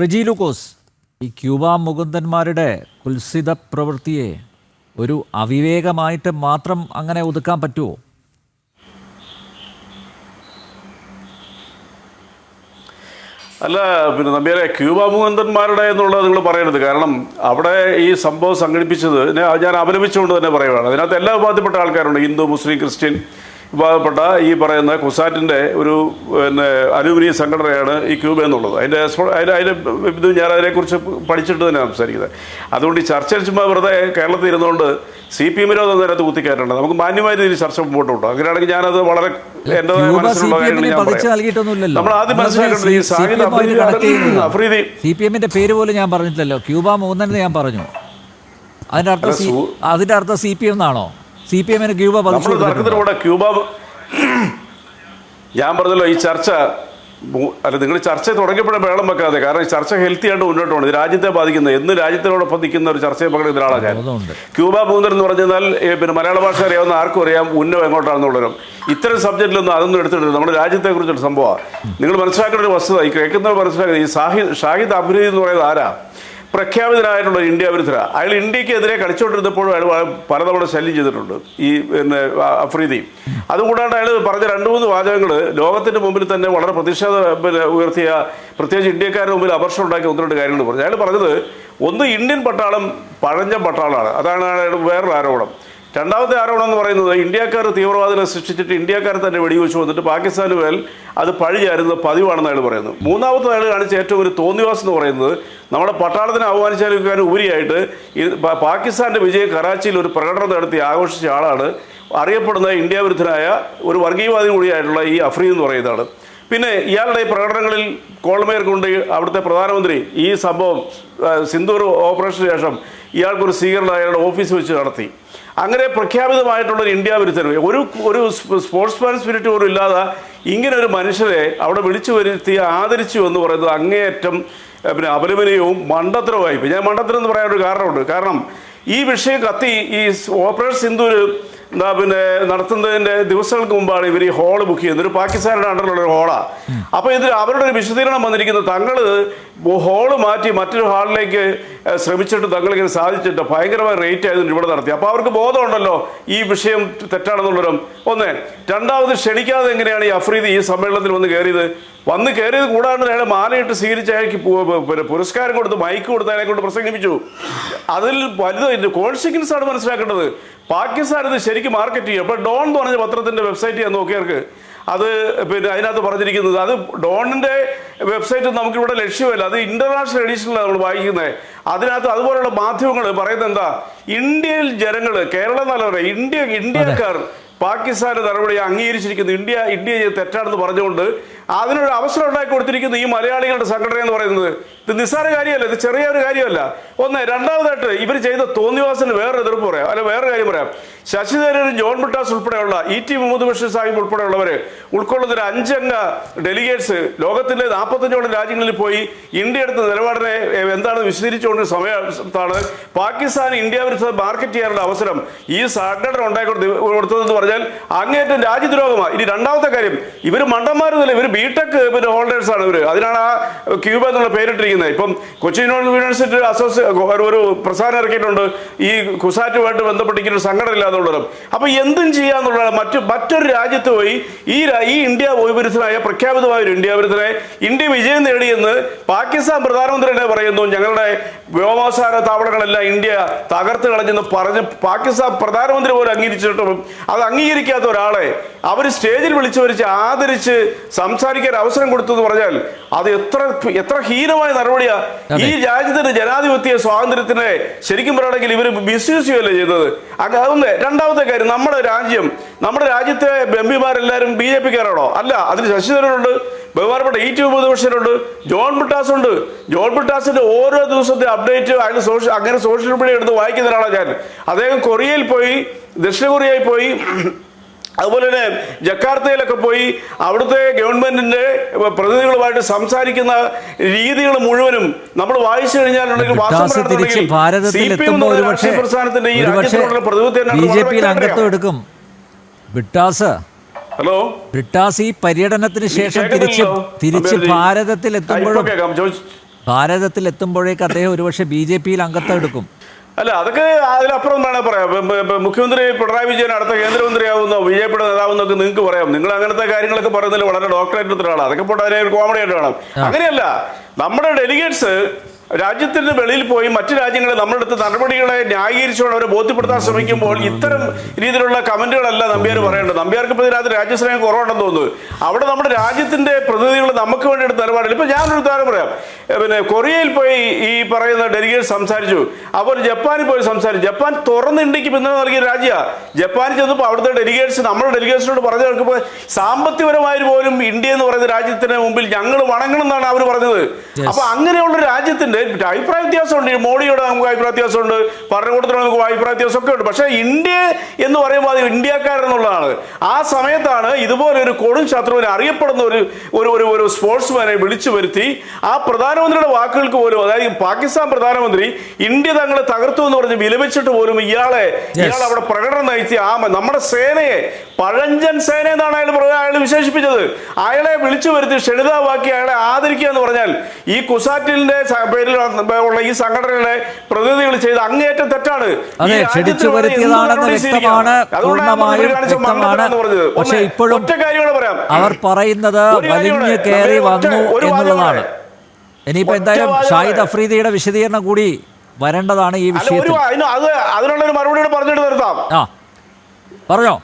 റിജി ഈ ക്യൂബ മുകുന്ദന്മാരുടെ കുൽസിത പ്രവൃത്തിയെ ഒരു അവിവേകമായിട്ട് മാത്രം അങ്ങനെ ഒതുക്കാൻ പറ്റുമോ അല്ല പിന്നെ നമ്പ്യാരെ ക്യൂബ മുകുന്ദന്മാരുടെ എന്നുള്ളത് നിങ്ങൾ പറയരുത്. കാരണം അവിടെ ഈ സംഭവം സംഘടിപ്പിച്ചത് ഞാൻ ഞാൻ അപലപിച്ചുകൊണ്ട് തന്നെ പറയുകയാണ് അതിനകത്ത് എല്ലാ വിഭാഗത്തിൽപ്പെട്ട ആൾക്കാരുണ്ട്. Hindu Muslim Christian. വിഭാഗപ്പെട്ട ഈ പറയുന്ന കുസാറ്റിന്റെ ഒരു പിന്നെ അലുമിനിയ സംഘടനയാണ് ഈ ക്യൂബ എന്നുള്ളത്. അതിന്റെ അതിന്റെ അതിന്റെ ഇത് ഞാൻ അതിനെക്കുറിച്ച് പഠിച്ചിട്ട് തന്നെ സംസാരിക്കുന്നത്. അതുകൊണ്ട് ഈ ചർച്ചയിൽ ചുമ്മാ വെറുതെ കേരളത്തിൽ ഇരുന്നുകൊണ്ട് സി പി എമ്മിനോ നേരത്ത് കുത്തിക്കയറ്റേണ്ടത് നമുക്ക് മാന്യമായ രീതിയിൽ ചർച്ച മുമ്പോട്ട് കൊണ്ടു അങ്ങനെയാണെങ്കിൽ ഞാനത് വളരെ എന്റെ മനസ്സിലുള്ള കാര്യമാണ് നമ്മൾ ആദ്യം മനസ്സിലാക്കേണ്ടത് ഈ സാഹിത്യ അഫ്രീദി സി പി എമ്മിന്റെ പേര് പോലും ഞാൻ പറഞ്ഞിട്ടില്ലല്ലോ. ക്യൂബ മൂന്നെന്ന് ഞാൻ പറഞ്ഞു. അതിന്റെ അർത്ഥം അതിന്റെ അതിന്റെ അർത്ഥം സി പി എം എന്നാണോ? സി പി എമ്മിന് ക്യൂബ തർക്കത്തിലൂടെ ക്യൂബ ഞാൻ പറഞ്ഞല്ലോ ഈ ചർച്ച അല്ല നിങ്ങൾ ചർച്ച തുടങ്ങിയപ്പോഴേ വേളം വെക്കാതെ. കാരണം ഈ ചർച്ച ഹെൽത്തി ആയിട്ട് മുന്നോട്ട് പോകണം ഇത് രാജ്യത്തെ ബാധിക്കുന്നത് എന്ന് രാജ്യത്തിനോടൊപ്പം നിൽക്കുന്ന ഒരു ചർച്ചയെ പങ്കെടുക്കുന്ന ഒരാളാണ് ഞാൻ. ക്യൂബ മൂന്നർ എന്ന് പറഞ്ഞാൽ പിന്നെ മലയാള ഭാഷ അറിയാവുന്ന ആർക്കും അറിയാം ഉന്നം എങ്ങോട്ടാണെന്നുള്ളവരും ഇത്തരം സബ്ജക്റ്റിലൊന്നും അതൊന്നും എടുത്തിട്ടില്ല. നമ്മുടെ രാജ്യത്തെ കുറിച്ചൊരു സംഭവമാണ്. നിങ്ങൾ മനസ്സിലാക്കേണ്ട ഒരു വസ്തുത ഈ കേൾക്കുന്നവർ മനസ്സിലാക്കുന്നത് ഈ സാഹിദ് ഷാഹിദ് അഭിനീത് എന്ന് പറയുന്നത് ആരാ? പ്രഖ്യാപിതനായിട്ടുള്ള ഇന്ത്യ വിരുദ്ധര അയാൾ ഇന്ത്യക്കെതിരെ കളിച്ചുകൊണ്ടിരുന്നപ്പോഴും അയാൾ പലതവണ ശല്യം ചെയ്തിട്ടുണ്ട്. ഈ പിന്നെ അഫ്രീദി. അതുകൂടാണ്ട് അയാൾ പറഞ്ഞ രണ്ട് മൂന്ന് വാചകങ്ങൾ ലോകത്തിന്റെ മുമ്പിൽ തന്നെ വളരെ പ്രതിഷേധ പിന്നെ ഉയർത്തിയ പ്രത്യേകിച്ച് ഇന്ത്യക്കാരുടെ മുമ്പിൽ അപർഷം ഉണ്ടാക്കിയ ഒന്ന് രണ്ട് കാര്യങ്ങൾ പറഞ്ഞു. അയാൾ പറഞ്ഞത് ഒന്ന് ഇന്ത്യൻ പട്ടാളം പഴഞ്ഞ പട്ടാളമാണ്. അതാണ് അയാൾ വേറൊരു ആരോപണം. രണ്ടാമത്തെ ആരോപണം എന്ന് പറയുന്നത് ഇന്ത്യക്കാർ തീവ്രവാദികളെ സൃഷ്ടിച്ചിട്ട് ഇന്ത്യക്കാർ തന്നെ വെടിവെച്ചു വന്നിട്ട് പാകിസ്ഥാന് മേൽ അത് പഴി ചാരുന്നത് പതിവാണെന്ന് അയാൾ പറയുന്നത് മൂന്നാമത്തെ അയാൾ കാണിച്ച ഏറ്റവും ഒരു തോന്നിവാസം എന്ന് പറയുന്നത് നമ്മുടെ പട്ടാളത്തിനെ അവമാനിച്ചാൽ ഉപരിയായിട്ട് പാകിസ്ഥാന്റെ വിജയം കറാച്ചിയിൽ ഒരു പ്രകടനം നടത്തി ആഘോഷിച്ച ആളാണ്. അറിയപ്പെടുന്ന ഇന്ത്യ വിരുദ്ധനായ ഒരു വർഗീയവാദി കൂടിയായിട്ടുള്ള ഈ അഫ്രീദ് എന്ന് പറയുന്നതാണ്. പിന്നെ ഇയാളുടെ ഈ പ്രകടനങ്ങളിൽ കോൾമേർ കൊണ്ട് അവിടുത്തെ പ്രധാനമന്ത്രി. ഈ സംഭവം സിന്ദൂർ ഓപ്പറേഷന് ശേഷം ഇയാൾക്കൊരു സ്വീകരണം അയാളുടെ ഓഫീസ് വെച്ച് നടത്തി. അങ്ങനെ പ്രഖ്യാപിതമായിട്ടുള്ള ഒരു ഇന്ത്യ വിരുദ്ധൻ ഒരു ഒരു സ്പോർട്സ്മാൻ സ്പിരിറ്റ് പോലും ഇല്ലാതെ ഇങ്ങനെ ഒരു മനുഷ്യരെ അവിടെ വിളിച്ചു വരുത്തി ആദരിച്ചു എന്ന് പറയുന്നത് അങ്ങേയറ്റം പിന്നെ അപലപനീയവും മണ്ടത്തരവുമായി ഞാൻ മണ്ടത്തരം എന്ന് പറയാനൊരു കാരണമുണ്ട്. കാരണം ഈ വിഷയം കത്തി ഈ ഓപ്പറേഷൻ സിന്ദൂർ എന്താ പിന്നെ നടത്തുന്നതിന്റെ ദിവസങ്ങൾക്ക് മുമ്പാണ് ഇവർ ഈ ഹോൾ ബുക്ക് ചെയ്യുന്നത്. ഒരു പാകിസ്ഥാനിന്റെ അണ്ടറിലുള്ള ഒരു ഹോളാണ് അപ്പൊ ഇതിൽ അവരുടെ ഒരു വിശദീകരണം വന്നിരിക്കുന്നത് തങ്ങൾ ഹോൾ മാറ്റി മറ്റൊരു ഹാളിലേക്ക് ശ്രമിച്ചിട്ട് തങ്ങളിങ്ങനെ സാധിച്ചിട്ട് ഭയങ്കരമായ റേറ്റ് ആയതുകൊണ്ട് ഇവിടെ നടത്തി. അപ്പൊ അവർക്ക് ബോധമുണ്ടല്ലോ ഈ വിഷയം തെറ്റാണെന്നുള്ളവരും ഒന്ന്. രണ്ടാമത് ക്ഷണിക്കാതെ എങ്ങനെയാണ് ഈ അഫ്രീദ് ഈ സമ്മേളനത്തിൽ വന്ന് കയറിയത്? വന്ന് കയറിയത് കൂടാണ്ട് അയാളെ മാലയിട്ട് സ്വീകരിച്ച അയാൾക്ക് പിന്നെ പുരസ്കാരം കൊടുത്ത് മൈക്ക് കൊടുത്ത് അയാളെ കൊണ്ട് പ്രസംഗിപ്പിച്ചു. അതിൽ വലുത് കോൺസിക്വൻസ് ആണ് മനസ്സിലാക്കേണ്ടത്. പാകിസ്ഥാൻ ഇത് ശരിക്കും മാർക്കറ്റ് ചെയ്യും. അപ്പോൾ ഡോൺ എന്ന് പറഞ്ഞ പത്രത്തിന്റെ വെബ്സൈറ്റ് ഞാൻ നോക്കിയവർക്ക് അത് പിന്നെ അതിനകത്ത് പറഞ്ഞിരിക്കുന്നത് അത് ഡോണിന്റെ വെബ്സൈറ്റ് നമുക്കിവിടെ ലക്ഷ്യമല്ല. അത് ഇന്റർനാഷണൽ എഡീഷനിലാണ് നമ്മൾ വായിക്കുന്നത് അതിനകത്ത് അതുപോലുള്ള മാധ്യമങ്ങൾ പറയുന്നത് എന്താ? ഇന്ത്യയിൽ ജനങ്ങൾ കേരളം എന്നല്ല പറയുക ഇന്ത്യ ഇന്ത്യക്കാർ പാകിസ്ഥാന്റെ നടപടി അംഗീകരിച്ചിരിക്കുന്നു. ഇന്ത്യ ഇന്ത്യ ചെയ്ത് തെറ്റാണെന്ന് പറഞ്ഞുകൊണ്ട് അതിനൊരു അവസരം ഉണ്ടാക്കി കൊടുത്തിരിക്കുന്നു ഈ മലയാളികളുടെ സംഘടന എന്ന് പറയുന്നത്. ഇത് നിസ്സാര കാര്യമല്ല ഇത് ചെറിയ ഒരു കാര്യമല്ല. ഒന്ന് രണ്ടാമതായിട്ട് ഇവർ ചെയ്ത തോന്നിവാസന് വേറെ എതിർപ്പ് പറയാം. അല്ല വേറെ കാര്യം പറയാം. ശശി ജോൺ ബിട്ടാസ് ഉൾപ്പെടെയുള്ള ഇ ടി മുഹമ്മദ് ബഷീർ സാഹിബ് ഉൾപ്പെടെയുള്ളവര് ഉൾക്കൊള്ളുന്ന ഒരു അഞ്ചംഗ ഡെലിഗേറ്റ്സ് ലോകത്തിന്റെ നാൽപ്പത്തഞ്ചോളം രാജ്യങ്ങളിൽ പോയി ഇന്ത്യ എടുത്ത നിലപാടിനെ എന്താണ് വിശദീകരിച്ചുകൊണ്ട് സമയത്താണ് പാകിസ്ഥാൻ ഇന്ത്യ വിരുദ്ധ മാർക്കറ്റ് ചെയ്യാനുള്ള അവസരം ഈ സംഘടന ഉണ്ടാക്കി കൊടുത്തത് കൊടുത്തതെന്ന് പറഞ്ഞാൽ അങ്ങേറ്റം രാജ്യദ്രോഹമാണ്. ഇനി രണ്ടാമത്തെ കാര്യം ഇവർ മണ്ടന്മാരൊന്നുമില്ല ഇവർ ബിടെക് പിന്നെ ഹോൾഡേഴ്സ് ആണ് ഇവർ അതിനാണ് ആ ക്യൂബ എന്നുള്ള പേരിട്ടിരിക്കുന്നത്. ഇപ്പം കൊച്ചി യൂണിവേഴ്സിറ്റി അസോസിയേഷൻ ഒരു പ്രസ്ഥാനം ഇറക്കിയിട്ടുണ്ട്. ഈ കുസാറ്റുമായിട്ട് ബന്ധപ്പെട്ടിരിക്കുന്ന ഇങ്ങനെ ഒരു സംഘടന ഇല്ലാന്നുള്ളത്. അപ്പൊ എന്തും ചെയ്യാന്നുള്ളതാണ് മറ്റു മറ്റൊരു രാജ്യത്ത് പോയി ഈ ഈ ഇന്ത്യ വിരുദ്ധനായ പ്രഖ്യാപിതമായ ഒരു ഇന്ത്യ വിരുദ്ധനെ ഇന്ത്യ വിജയം നേടിയെന്ന് പാകിസ്ഥാൻ പ്രധാനമന്ത്രി തന്നെ പറയുന്നു. ഞങ്ങളുടെ വ്യോമസാര താവളങ്ങളെല്ലാം ഇന്ത്യ തകർത്ത് കളഞ്ഞെന്ന് പറഞ്ഞ് പാകിസ്ഥാൻ പ്രധാനമന്ത്രി പോലും അംഗീകരിച്ചിട്ടും അത് അംഗീകരിക്കാത്ത ഒരാളെ അവർ സ്റ്റേജിൽ വിളിച്ചു വരിച്ച് ആദരിച്ച് സംസാരിക്കാൻ അവസരം കൊടുത്തു എന്ന് പറഞ്ഞാൽ അത് എത്ര എത്ര ഹീനമായ നടപടിയാ. ഈ രാജ്യത്തിന്റെ ജനാധിപത്യ സ്വാതന്ത്ര്യത്തിനെ ശരിക്കും പറയുകയാണെങ്കിൽ ഇവർ മിസ്യൂസ് ചെയ്യുകയല്ലേ ചെയ്തത്? അതൊന്ന് രണ്ടാമത്തെ കാര്യം നമ്മുടെ രാജ്യം നമ്മുടെ രാജ്യത്തെ എംപിമാരെല്ലാവരും ബി ജെ പിക്കാരാണോ അല്ല അതിന് ശശിധരനുണ്ട്. ബഹുമാനപ്പെട്ട ഈ ടി മുപ്പത് ജോൺ ബിട്ടാസ് ഉണ്ട്. ജോൺ ബിട്ടാസിന്റെ ഓരോ ദിവസത്തെ അപ്ഡേറ്റ് അയാൾ സോഷ്യൽ അങ്ങനെ സോഷ്യൽ മീഡിയ എടുത്ത് വായിക്കുന്ന ഒരാളാണ് ഞാൻ. അദ്ദേഹം കൊറിയയിൽ പോയി ദക്ഷിണ കൊറിയയിൽ പോയി അതുപോലെ തന്നെ ജക്കാർത്തയിലൊക്കെ പോയി അവിടുത്തെ ഗവൺമെന്റിന്റെ പ്രതിനിധികളുമായിട്ട് സംസാരിക്കുന്ന രീതികൾ മുഴുവനും നമ്മൾ വായിച്ചു കഴിഞ്ഞാൽ പ്രസ്ഥാനത്തിന്റെ ഈ രാജ്യത്തിനുള്ള തന്നെ ഹലോ ബ്രിട്ടാസി ഈ പര്യടനത്തിന് ശേഷം തിരിച്ച്? തിരിച്ച്. ഭാരതത്തിൽ എത്തുമ്പോഴും ഭാരതത്തിൽ എത്തുമ്പോഴേക്ക് അദ്ദേഹം ഒരുപക്ഷെ ബി ജെ പിയിൽ അംഗത്വം എടുക്കും. അല്ല അതൊക്കെ അതിലപ്പുറം എന്താണ് പറയാം? മുഖ്യമന്ത്രി പിണറായി വിജയൻ അടുത്ത കേന്ദ്രമന്ത്രിയാവുന്ന ബി ജെ പിയുടെ നേതാവെന്നൊക്കെ നിങ്ങൾക്ക് പറയാം. നിങ്ങൾ അങ്ങനത്തെ കാര്യങ്ങളൊക്കെ പറയുന്നതിൽ വളരെ ഡോക്ടറേറ്റ് ഒരാളാണ്. അതൊക്കെ പോട്ടെ അതിനെ ഒരു കോമഡി ആയിട്ട് വേണം അങ്ങനെയല്ല. നമ്മുടെ ഡെലിഗേറ്റ്സ് രാജ്യത്തിന് വെളിയിൽ പോയി മറ്റു രാജ്യങ്ങളെ നമ്മളെടുത്ത് നടപടികളെ ന്യായീകരിച്ചുകൊണ്ട് അവരെ ബോധ്യപ്പെടുത്താൻ ശ്രമിക്കുമ്പോൾ ഇത്തരം രീതിയിലുള്ള കമന്റുകളല്ല നമ്പ്യാർ പറയേണ്ടത്. നമ്പ്യാർക്ക് ഇപ്പോൾ ഇതിനകത്ത് രാജ്യസ്നേഹം കുറവുണ്ടെന്ന് തോന്നുന്നു. അവിടെ നമ്മുടെ രാജ്യത്തിന്റെ പ്രതിനിധികൾ നമുക്ക് വേണ്ടി എടുത്ത നിലപാടില്ല. ഇപ്പൊ ഞാനൊരു ഉദാഹരണം പറയാം. പിന്നെ കൊറിയയിൽ പോയി ഈ പറയുന്ന ഡെലിഗേറ്റ് സംസാരിച്ചു. അപ്പോൾ ജപ്പാനിൽ പോയി സംസാരിച്ചു. ജപ്പാൻ തുറന്ന് ഇന്ത്യയ്ക്ക് പിന്തുണ നൽകിയ രാജ്യമാണ് ജപ്പാനിൽ ചെന്നപ്പോൾ അവിടുത്തെ ഡെലിഗേറ്റ്സ് നമ്മുടെ ഡെലിഗേറ്റ്സിനോട് പറഞ്ഞു കേൾക്കുമ്പോൾ സാമ്പത്തികപരമായി പോലും ഇന്ത്യ എന്ന് പറയുന്ന രാജ്യത്തിന് മുമ്പിൽ ഞങ്ങൾ വണങ്ങണം എന്നാണ് അവർ പറഞ്ഞത്. അപ്പോൾ അപ്പൊ അങ്ങനെയുള്ള രാജ്യത്തിന്റെ അഭിപ്രായ വ്യത്യാസമുണ്ട്. ഈ മോഡിയോട് നമുക്ക് അഭിപ്രായ വ്യത്യാസമുണ്ട്. ഭരണകൂടത്തിനോട് നമുക്ക് അഭിപ്രായ വ്യത്യാസമൊക്കെ ഉണ്ട്. പക്ഷേ ഇന്ത്യ എന്ന് പറയുമ്പോൾ അത് ഇന്ത്യക്കാരെന്നുള്ളതാണ്. ആ സമയത്താണ് ഇതുപോലെ ഒരു കൊടും ശത്രുവിനെ അറിയപ്പെടുന്ന ഒരു ഒരു ഒരു ഒരു സ്പോർട്സ്മാനെ വിളിച്ചു വരുത്തി ആ പ്രധാനമന്ത്രിയുടെ വാക്കുകൾക്ക് പോലും അതായത് പാകിസ്ഥാൻ പ്രധാനമന്ത്രി ഇന്ത്യ തങ്ങളെ തകർത്തു എന്ന് പറഞ്ഞ് വിലപിച്ചിട്ട് പോലും ഇയാളെ ഇയാൾ അവിടെ പ്രകടനം നയിച്ചി ആ നമ്മുടെ സേനയെ പഴഞ്ചൻ സേന എന്നാണ് അയാൾ അയാൾ വിശേഷിപ്പിച്ചത്. അയാളെ വിളിച്ചു വരുത്തി ക്ഷണിതാവാക്കി അയാളെ ആദരിക്കുക എന്ന് പറഞ്ഞാൽ ഈ കുസാറ്റിലിന്റെ പേരിൽ ഉള്ള ഈ സംഘടനയുടെ പ്രതിനിധികൾ ചെയ്ത് അങ്ങേറ്റം തെറ്റാണ്. പക്ഷെ ഇപ്പോഴും അവർ പറയുന്നത് വലിഞ്ഞു കയറി വന്നു എന്നുള്ളതാണ്. ഇനിയിപ്പോ എന്തായാലും ഷാഹിദ് അഫ്രീദിയുടെ വിശദീകരണം കൂടി വരേണ്ടതാണ് ഈ വിഷയം വിഷയത്തിൽ. അതിന് അത് അതിനുള്ള ഒരു മറുപടി പറഞ്ഞിട്ട് നിർത്താം. ആ. പറഞ്ഞോ?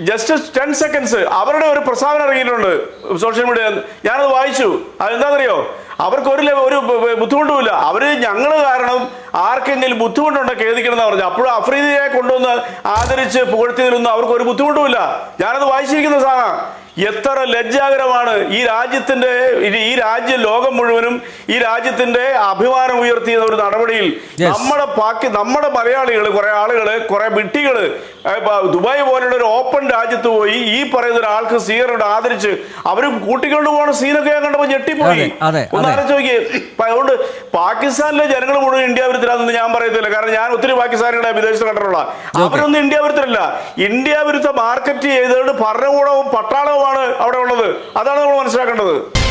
Just ten seconds. അവരുടെ ഒരു പ്രസ്താവന ഇറങ്ങിയിട്ടുണ്ട് സോഷ്യൽ മീഡിയ ഞാനത് വായിച്ചു. അതെന്താണെന്നറിയോ? അവർക്ക് ഒരു ഒരു ബുദ്ധിമുട്ടുമില്ല. അവർ ഞങ്ങൾ കാരണം ആർക്കെങ്കിലും ബുദ്ധിമുട്ടുണ്ടോ ഖേദിക്കണം എന്ന് പറഞ്ഞു അപ്പോഴും അഫ്രീദിയെ കൊണ്ടുവന്ന് ആദരിച്ച് പുകഴ്ത്തിയതിലൊന്നും അവർക്ക് ഒരു ബുദ്ധിമുട്ടുമില്ല. ഞാനത് വായിച്ചിരിക്കുന്ന സാധനം. എത്ര ലജ്ജാകരമാണ് ഈ രാജ്യത്തിന്റെ ഈ രാജ്യ ലോകം മുഴുവനും ഈ രാജ്യത്തിന്റെ അഭിമാനം ഉയർത്തിയ ഒരു നടപടിയിൽ. നമ്മുടെ പാക്കി നമ്മുടെ മലയാളികൾ കുറെ ആളുകൾ കുറെ വിട്ടികൾ ദുബായ് പോലുള്ള ഒരു ഓപ്പൺ രാജ്യത്ത് പോയി ഈ പറയുന്ന ഒരാൾക്ക് സീറോട് ആദരിച്ച് അവരും കൂട്ടിക്കൊണ്ട് പോകുന്ന സീനൊക്കെ ഞാൻ കണ്ടപ്പോ ഞെട്ടിപ്പോയി. അതെ, അതെ, ഒന്ന്. ആലോചിച്ച് നോക്കിയേ അതുകൊണ്ട് പാകിസ്ഥാനിലെ ജനങ്ങൾ മുഴുവൻ ഇന്ത്യ വിരുദ്ധരാണെന്ന് ഞാൻ പറയത്തില്ല. കാരണം ഞാൻ ഒത്തിരി പാകിസ്ഥാനികളെ വിദേശത്ത് കണ്ടിട്ടുള്ള. അവരൊന്നും ഇന്ത്യ വിരുദ്ധരല്ല. ഇന്ത്യ വിരുദ്ധ മാർക്കറ്റ് ചെയ്തുകൊണ്ട് ഭരണകൂടവും പട്ടാളവുമാണ് അവിടെ ഉള്ളത്. അതാണ് നമ്മൾ മനസ്സിലാക്കേണ്ടത്.